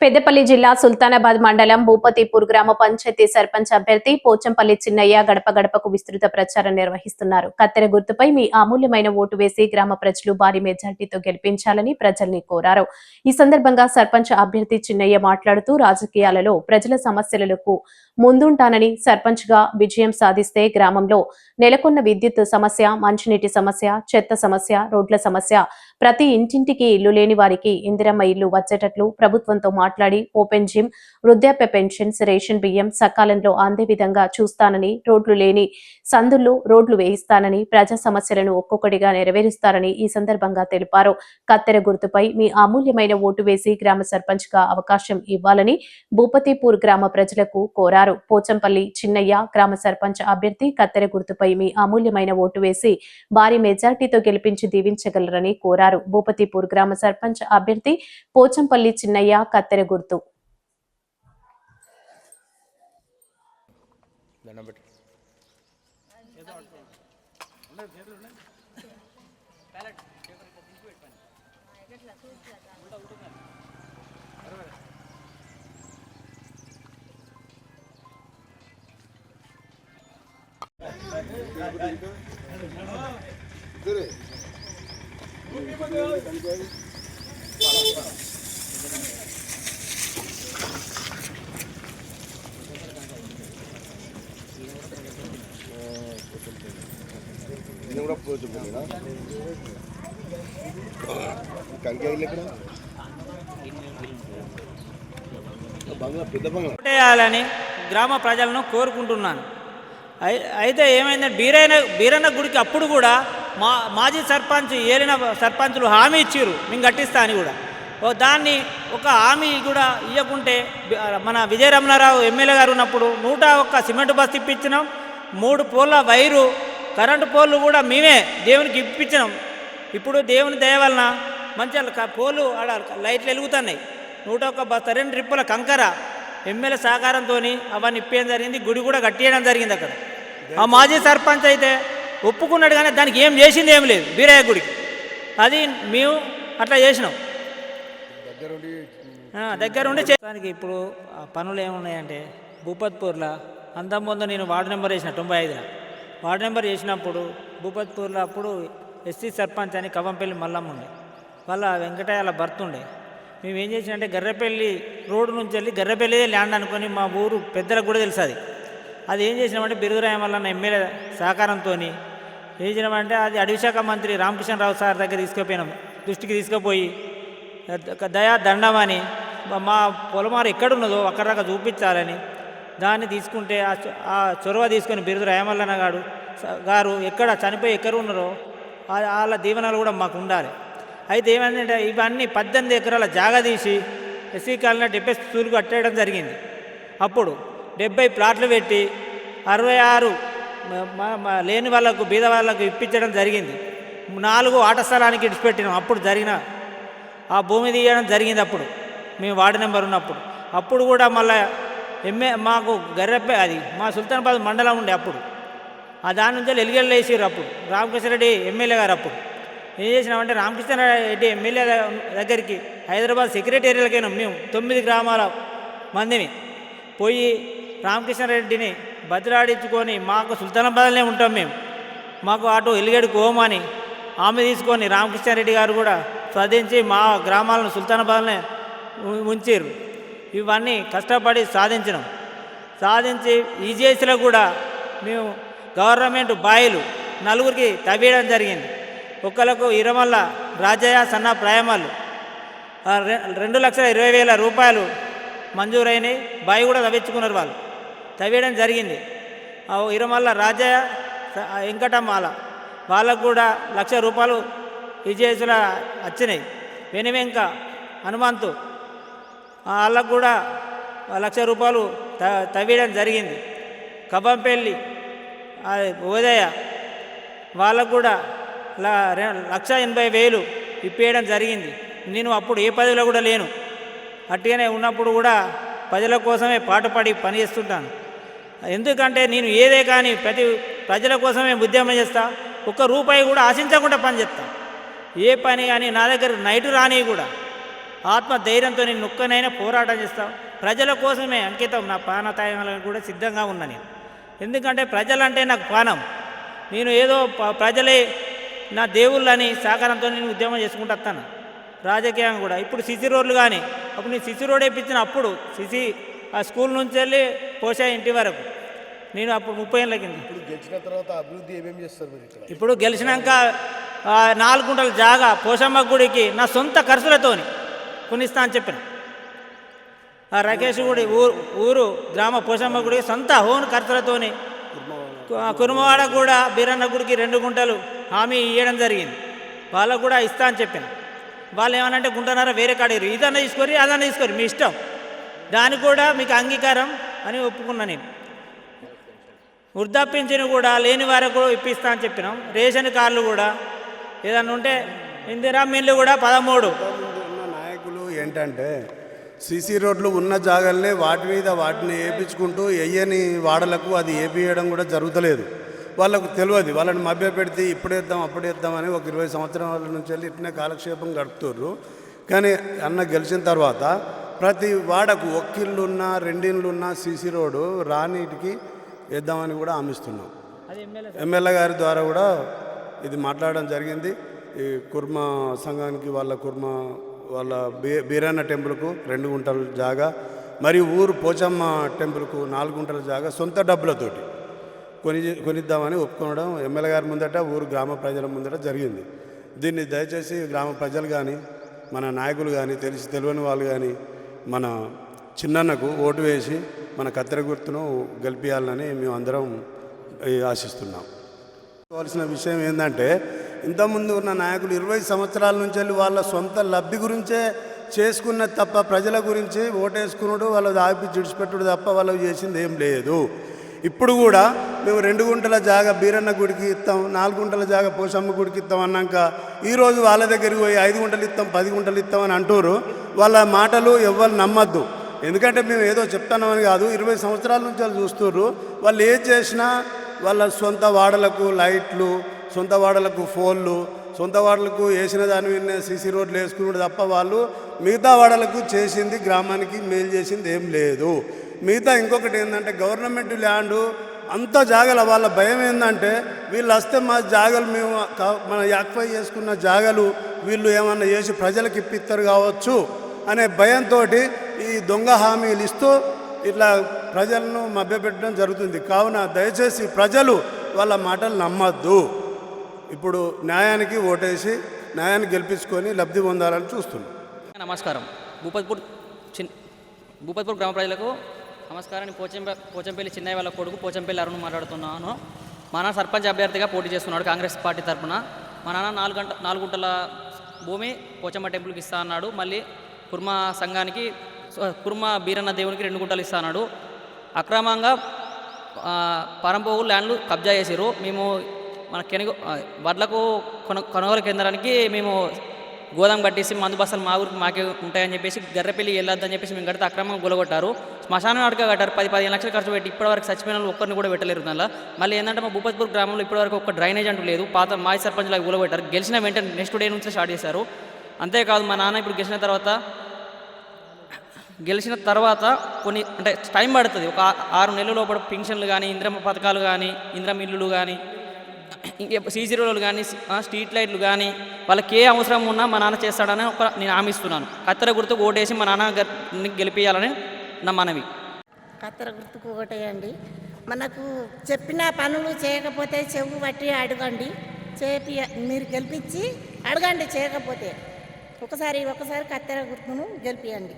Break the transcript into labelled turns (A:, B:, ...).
A: పెద్దపల్లి జిల్లా సుల్తానాబాద్ మండలం భూపతిపూర్ గ్రామ పంచాయతీ సర్పంచ్ అభ్యర్థి పోచంపల్లి చిన్నయ్య గడప గడపకు విస్తృత ప్రచారం నిర్వహిస్తున్నారు. కత్తెర గుర్తుపై మీ అమూల్యమైన ఓటు వేసి గ్రామ ప్రజలు భారీ మెజార్టీతో గెలిపించాలని ప్రజల్ని కోరారు. ఈ సందర్భంగా సర్పంచ్ అభ్యర్థి చిన్నయ్య మాట్లాడుతూ రాజకీయాలలో ప్రజల సమస్యలకు ముందుంటానని సర్పంచ్గా విజయం సాధిస్తే గ్రామంలో నెలకొన్న విద్యుత్ సమస్య మంచినీటి సమస్య చెత్త సమస్య రోడ్ల సమస్య ప్రతి ఇంటింటికి ఇల్లు లేని వారికి ఇందిరమ్మ ఇల్లు వచ్చేటట్లు ప్రభుత్వంతో మాట్లాడి ఓపెన్ జిమ్ వృద్ధాప్య పెన్షన్స్ రేషన్ బియ్యం సకాలంలో అందే విధంగా చూస్తానని రోడ్లు లేని సందుల్లో రోడ్లు వేయిస్తానని ప్రజా సమస్యలను ఒక్కొక్కటిగా నెరవేరుస్తారని ఈ సందర్భంగా తెలిపారు. కత్తెర గుర్తుపై మీ అమూల్యమైన ఓటు వేసి గ్రామ సర్పంచ్గా అవకాశం ఇవ్వాలని భూపతిపూర్ గ్రామ ప్రజలకు కోరారు. పోచంపల్లి చిన్నయ్య గ్రామ సర్పంచ్ అభ్యర్థి కత్తెర గుర్తుపై మీ అమూల్యమైన ఓటు వేసి భారీ మెజార్టీతో గెలిపించి దీవించగలరని కోరారు. భూపతిపూర్ గ్రామ సర్పంచ్ అభ్యర్థి పోచంపల్లి చిన్నయ్య కత్తెర గుర్తు.
B: దండం ఇది కూడా పోతుంది కంకాయలు ఇక్కడ
C: చేయాలని గ్రామ ప్రజలను కోరుకుంటున్నాను. అయితే ఏమైందంటే బీరైన బీరన్న గుడికి అప్పుడు కూడా మా మాజీ సర్పంచ్ ఏలిన సర్పంచులు హామీ ఇచ్చారు మేము కట్టిస్తా అని కూడా. ఓ దాన్ని ఒక హామీ కూడా ఇవ్వకుంటే మన విజయ రమణారావు ఎమ్మెల్యే గారు ఉన్నప్పుడు నూట ఒక్క సిమెంట్ బస్ ఇప్పించినాం. మూడు పోల్ల వైరు కరెంటు పోల్లు కూడా మేమే దేవునికి ఇప్పించినాం. ఇప్పుడు దేవుని దయ వలన మంచిగా పోలు ఆడ లైట్లు వెలుగుతున్నాయి. నూట ఒక్క బస్ రెండు ట్రిప్పుల కంకర ఎమ్మెల్యే సహకారంతో అవన్నీ ఇప్పేయడం జరిగింది? గుడి కూడా కట్టేయడం జరిగింది అక్కడ. ఆ మాజీ సర్పంచ్ అయితే ఒప్పుకున్నాడు కానీ దానికి ఏం చేసింది ఏం లేదు. బీరయ్య గుడికి. అది మేము అట్లా చేసినాం.
B: దగ్గరుండి
C: ఆ, దగ్గర ఉండి చేయడానికి ఇప్పుడు ఆ పనులు ఏమున్నాయంటే భూపత్పూర్లో అంతకుముందు నేను వార్డు నెంబర్ వేసిన తొంభై ఐదులో వార్డు నెంబర్ చేసినప్పుడు భూపత్పూర్లో అప్పుడు ఎస్సీ సర్పంచ్ అని కవంపల్లి మల్లమ్మ ఉండే. వాళ్ళ వెంకటయ్య భర్త ఉండే. మేము ఏం చేసినంటే గర్రెపల్లి రోడ్డు నుంచి వెళ్ళి గర్రెపల్లి ల్యాండ్ అనుకొని మా ఊరు పెద్దలకు కూడా తెలుసు అది. అది ఏం చేసినామంటే బిరుదురాయం వల్ల ఎమ్మెల్యే సహకారంతో ఏం అది అడవిశాఖ శాఖ మంత్రి రామకృష్ణరావు సార్ దగ్గర తీసుకుపోయినాం. దృష్టికి తీసుకుపోయి దయా దండమని మా పొలమారు ఎక్కడున్నదో అక్కడ దాకా చూపించాలని దాన్ని తీసుకుంటే ఆ ఆ చొరవ తీసుకొని బిరుదు రాయమల్లన్న గారు గారు ఎక్కడ చనిపోయి ఎక్కడ ఉన్నారో వాళ్ళ దీవెనలు కూడా మాకు ఉండాలి. అయితే ఏమంటే ఇవన్నీ పద్దెనిమిది ఎకరాల జాగా తీసి ఎస్సీ కాలనీ డెబ్బై స్కూల్ కట్టేయడం జరిగింది. అప్పుడు డెబ్బై ప్లాట్లు పెట్టి అరవై ఆరు లేని వాళ్ళకు బీద వాళ్ళకు ఇప్పించడం జరిగింది. నాలుగు ఆట స్థలానికి ఇడిచిపెట్టినాం అప్పుడు జరిగిన ఆ భూమి తీయడం జరిగింది అప్పుడు. మేము వార్డు నెంబర్ ఉన్నప్పుడు. అప్పుడు కూడా మళ్ళీ ఎంఏ మాకు గర్రెప్పే అది మా సుల్తానాబాద్ మండలం ఉండే అప్పుడు. ఆ దాని నుంచి ఎలిగెళ్ళు వేసారు అప్పుడు. రామకృష్ణారెడ్డి ఎమ్మెల్యే గారు అప్పుడు. ఏం చేసినామంటే రామకృష్ణారెడ్డి ఎమ్మెల్యే దగ్గరికి హైదరాబాద్ సెక్రటేరియల్కైనా మేము తొమ్మిది గ్రామాల మందిని పోయి రామకృష్ణారెడ్డిని బతిరాడించుకొని మాకు సుల్తానాబాద్లోనే ఉంటాం మేము. మాకు అటు ఎలిగేడు కోమని ఆమె తీసుకొని రామకృష్ణారెడ్డి గారు కూడా సాధించి మా గ్రామాలను సుల్తానాబాద్లోనే ఉంచారు ఇవన్నీ కష్టపడి సాధించినాం. సాధించి ఈజీఎస్లో కూడా మేము గవర్నమెంట్ బాయిలు నలుగురికి తవ్వేయడం జరిగింది. ఒకళ్ళకు ఇరమల్ల రాజయ్య సన్న ప్రాయమాలు రెండు లక్షల ఇరవై వేల రూపాయలు మంజూరైనవి బావి కూడా తవ్వించుకున్నారు వాళ్ళు. తవ్వేయడం జరిగింది. ఆ ఇరమల్ల రాజయ్య వెంకటమాల వెంకటమ్మాల వాళ్ళకు కూడా లక్ష రూపాయలు విజయసుల వచ్చినాయి. వెనువెంక హనుమంతు వాళ్ళకు కూడా లక్ష రూపాయలు త తవ్వేయడం జరిగింది. కబంపెల్లి ఆ ఉదయ వాళ్ళకు కూడా లక్ష ఎనభై వేలు ఇప్పేయడం జరిగింది. నేను అప్పుడు ఏ పదవిలో కూడా లేను. అట్టిగానే ఉన్నప్పుడు కూడా ప్రజల కోసమే పాటుపడి పనిచేస్తుంటాను. ఎందుకంటే నేను ఏదే కానీ ప్రతి ప్రజల కోసమే ఉద్యమం చేస్తా. ఒక్క రూపాయి కూడా ఆశించకుండా పని చేస్తా. ఏ పని కానీ నా దగ్గర నైట్ రాని కూడా ఆత్మ ధైర్యంతో నేను నొక్కనైనా పోరాటం చేస్తాను ప్రజల కోసమే అంకితం నా ప్రాణతాయాలను కూడా సిద్ధంగా ఉన్నా నేను. ఎందుకంటే ప్రజలంటే నాకు పానం. నేను ఏదో ప- ప్రజలే నా దేవుళ్ళని సహకారంతో నేను ఉద్యమం చేసుకుంటూ వస్తాను. రాజకీయం కూడా. ఇప్పుడు సిసి రోడ్లు కానీ అప్పుడు నేను సిసి రోడ్ వేయించిన అప్పుడు సిసి ఆ స్కూల్ నుంచి వెళ్ళి పోషా ఇంటి వరకు. నేను అప్పుడు ముప్పై ఏళ్ళ కింద.
B: ఇప్పుడు గెలిచిన తర్వాత అభివృద్ధి ఏమేమి చేస్తారు మీరు ఇక్కడ?
C: ఇప్పుడు గెలిచినాక ఆ, నాలుగు గుంటల జాగా పోషమ్మ గుడికి నా సొంత ఖర్చులతోని కొనిస్తా అని చెప్పిన. ఆ రాకేష్ గుడి ఊరు ఊరు గ్రామ పోషమ్మ గుడికి సొంత హోన్ ఖర్చులతోని కురుమవాడ కూడా బీరన్న గుడికి రెండు గుంటలు హామీ ఇవ్వడం జరిగింది. వాళ్ళకు కూడా ఇస్తా అని చెప్పిన. వాళ్ళు ఏమనంటే గుంటన్నర వేరే కాడేరు ఇదన్నా తీసుకోరి అదన్నా తీసుకోరి మీ ఇష్టం. దానికి కూడా మీకు అంగీకారం అని ఒప్పుకున్నా నేను. వృద్ధాపించిన కూడా లేని వారికి కూడా ఇప్పిస్తా అని చెప్పినాం. రేషన్ కార్డులు కూడా ఏదన్నా ఉంటే ఇందిరా మిల్లు కూడా పదమూడు.
D: ఉన్న నాయకులు ఏంటంటే సీసీ రోడ్లు ఉన్న జాగాలనే వాటి మీద వాటిని వేయించుకుంటూ వేయని వాడలకు అది వేపియడం కూడా జరుగుతలేదు. వాళ్ళకు తెలియదు. వాళ్ళని మభ్య పెడితే ఇప్పుడేద్దాం అప్పుడేద్దాం అని ఒక ఇరవై సంవత్సరాల నుంచి వెళ్ళి ఇట్నే కాలక్షేపం గడుపుతుర్రు. కానీ అన్న గెలిచిన తర్వాత ప్రతి వాడకు ఒక్కిళ్ళున్నా రెండిళ్ళున్నా సీసీ రోడ్డు రానీటికి వేద్దామని కూడా
C: ఎమ్మెల్యే
D: ఎమ్మెల్యే గారి ద్వారా కూడా ఇది మాట్లాడడం జరిగింది. ఈ కుర్మ సంఘానికి వాళ్ళ కుర్మ వాళ్ళ బీ బీరన్న టెంపుల్కు రెండు గుంటల జాగా మరియు ఊరు పోచమ్మ టెంపుల్కు నాలుగు గుంటల జాగా సొంత డబ్బులతోటి కొని కొనిద్దామని ఒప్పుకోవడం ఎమ్మెల్యే గారి ముందట ఊరు గ్రామ ప్రజల ముందట జరిగింది. దీన్ని దయచేసి గ్రామ ప్రజలు కానీ మన నాయకులు కానీ తెలిసి తెలియని వాళ్ళు కానీ మన చిన్నన్నకు ఓటు వేసి మన కత్తెర గుర్తును గెలిపించాలని మేము అందరం ఆశిస్తున్నాం. కావాల్సిన విషయం ఏంటంటే ఇంతకుముందు ఉన్న నాయకులు ఇరవై సంవత్సరాల నుంచి వెళ్ళి వాళ్ళ సొంత లబ్ధి గురించే చేసుకున్న తప్ప ప్రజల గురించి ఓటేసుకున్నాడు వాళ్ళు ఆపి విడిచిపెట్టుడు తప్ప వాళ్ళు చేసింది ఏం లేదు. ఇప్పుడు కూడా మేము రెండు గుంటల జాగా బీరన్న గుడికి ఇస్తాం నాలుగు గుంటల జాగా పోషమ్మ గుడికి ఇస్తాం అన్నాక ఈరోజు వాళ్ళ దగ్గరికి పోయి ఐదు గుంటలు ఇస్తాం పది గుంటలు ఇస్తాం అని అంటారు వాళ్ళ మాటలు ఎవ్వరు నమ్మద్దు. ఎందుకంటే మేము ఏదో చెప్తున్నామని కాదు ఇరవై సంవత్సరాల నుంచి వాళ్ళు చూస్తున్నారు వాళ్ళు ఏం చేసినా వాళ్ళ సొంత వాడలకు లైట్లు సొంత వాడలకు ఫోన్లు సొంత వాడలకు వేసిన దాని మీద సీసీ రోడ్లు వేసుకున్నాడు తప్ప వాళ్ళు మిగతా వాడలకు చేసింది గ్రామానికి మేలు చేసింది ఏం లేదు. మిగతా ఇంకొకటి ఏంటంటే గవర్నమెంట్ ల్యాండ్ అంత జాగల వాళ్ళ భయం ఏంటంటే వీళ్ళు వస్తే మా జాగలు మేము మన యాక్వై చేసుకున్న జాగలు వీళ్ళు ఏమన్నా చేసి ప్రజలకు ఇప్పిస్తారు కావచ్చు అనే భయంతో ఈ దొంగ హామీలు ఇస్తూ ఇట్లా ప్రజలను మభ్యపెట్టడం జరుగుతుంది. కావున దయచేసి ప్రజలు వాళ్ళ మాటలు నమ్మద్దు. ఇప్పుడు న్యాయానికి ఓటేసి న్యాయాన్ని గెలిపించుకొని లబ్ధి పొందాలని చూస్తున్నాం.
E: నమస్కారం. భూపత్పూర్ చిన్ భూపత్పూర్ గ్రామ ప్రజలకు నమస్కారం పోచంప పోచంపల్లి చిన్నయ్య వాళ్ళ కొడుకు పోచంపల్లి అరుణ్ మాట్లాడుతున్నాను. మా నాన్న సర్పంచ్ అభ్యర్థిగా పోటీ చేస్తున్నాడు కాంగ్రెస్ పార్టీ తరఫున మా నాన్న నాలుగు గంట నాలుగు గుంటల భూమి పోచమ్మ టెంపుల్కి ఇస్తా అన్నాడు. మళ్ళీ కుర్మ సంఘానికి కుర్మ బీరన్న దేవునికి రెండు గుంటలు ఇస్తా అన్నాడు. అక్రమంగా పరంపోగు ల్యాండ్లు కబ్జా చేసారు మేము మన కెనుగు వడ్లకు కొన కొనుగోలు కేంద్రానికి మేము గోదాం కట్టేసి మందు బస్సలు మా ఊరికి మాకే ఉంటాయని చెప్పేసి గర్రపల్లి వెళ్ళొద్దని చెప్పేసి మేము కడితే అక్రమంగా గొలగొట్టారు. శ్మశానం అడగ కట్టారు. పది పదిహేను లక్షలు ఖర్చు పెట్టి ఇప్పటివరకు చచ్చిపోయిన వాళ్ళు ఒక్కరిని కూడా పెట్టలేరు దానిలో మళ్ళీ ఏంటంటే మా భూపత్పూర్ గ్రామంలో ఇప్పటివరకు ఒక డ్రైనేజ్ అంటూ లేదు. పాత మాజీ సర్పంచ్లాగా గొలగొట్టారు. గెలిచిన వెంటనే నెక్స్ట్ డే నుంచి స్టార్ట్ చేశారు. అంతేకాదు మా నాన్న ఇప్పుడు గెలిచిన తర్వాత గెలిచిన తర్వాత కొన్ని అంటే టైం పడుతుంది. ఒక ఆరు నెలల లోపల పెన్షన్లు కానీ ఇంద్రమ పథకాలు కానీ ఇంద్రమిల్లులు కానీ ఇంకే రోడ్లు కానీ స్ట్రీట్ లైట్లు కానీ వాళ్ళకి ఏ అవసరం ఉన్నా మా నాన్న చేస్తాడని ఒక నేను హామీస్తున్నాను కత్తెర గుర్తుకు ఓటేసి మా నాన్న గెలిపించాలని నా మనవి.
F: కత్తెర గుర్తుకు ఒకటేయండి మనకు చెప్పిన పనులు చేయకపోతే చెవు పట్టి అడగండి. చేపి మీరు గెలిపించి అడగండి చేయకపోతే. ఒకసారి ఒకసారి కత్తెర గుర్తును గెలిపియండి.